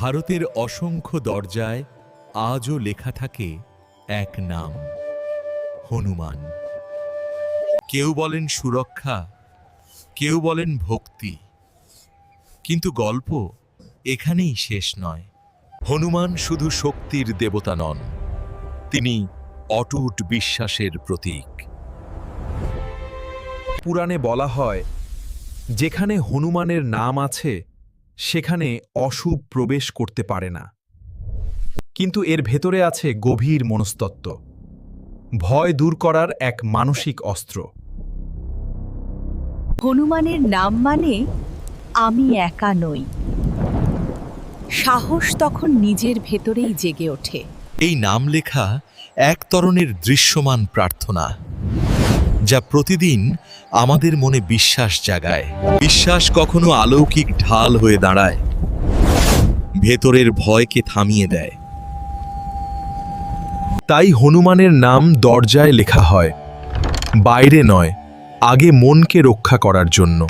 ভারতের অসংখ্য দরজায় আজও লেখা থাকে এক নাম, হনুমান। কেউ বলেন সুরক্ষা, কেউ বলেন ভক্তি। কিন্তু গল্প এখানেই শেষ নয়। হনুমান শুধু শক্তির দেবতা নন, তিনি অটুট বিশ্বাসের প্রতীক। পুরাণে বলা হয়, যেখানে হনুমানের নাম আছে সেখানে অশুভ প্রবেশ করতে পারে না। কিন্তু এর ভেতরে আছে গভীর মনস্তত্ত্ব। ভয় দূর করার এক মানসিক অস্ত্র। হনুমানের নাম মানে আমি একা নই। সাহস তখন নিজের ভেতরেই জেগে ওঠে। এই নাম লেখা এক ধরনের দৃশ্যমান প্রার্থনা। যা প্রতিদিন আমাদের মনে বিশ্বাস জাগায়। বিশ্বাস কখনো আলৌকিক ঢাল হয়ে দাঁড়ায়। ভেতরের ভয়কে থামিয়ে দেয়। তাই হনুমানের নাম দরজায় লেখা হয়। বাইরে নয়, আগে মনকে রক্ষা করার জন্য।